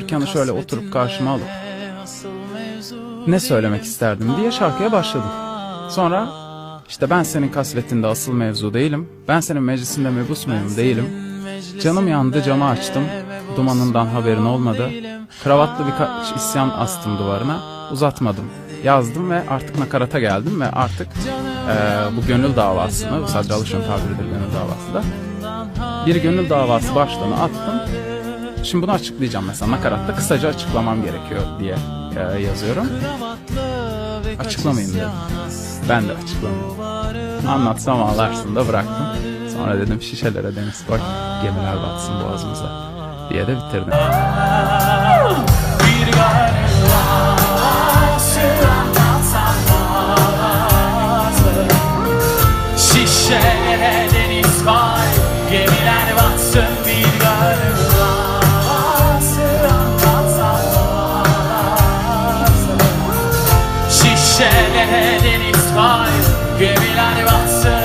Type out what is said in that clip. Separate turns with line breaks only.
Türkan'ı şöyle oturup karşıma alıp ne söylemek isterdim diye şarkıya başladım. Sonra işte ben senin kasvetinde asıl mevzu değilim. Ben senin meclisinde mebus muyum değilim. Canım yandı camı açtım. Dumanından haberin olmadı. Kravatlı birkaç isyan astım duvarına. Uzatmadım. Yazdım ve artık nakarata geldim ve artık eee, bu gönül davasını, bu sadece alışın tabiridir gönül davası da. Bir gönül davası başlığını attım. Şimdi bunu açıklayacağım mesela nakaratta kısaca açıklamam gerekiyor diye e, yazıyorum. Açıklamayayım dedim. Ben de açıklamayayım. Anlatsam ağlarsın da bıraktım. Sonra dedim şişelere deniz koy, gemiler batsın boğazımıza diye de bitirdim. Şişelere Animals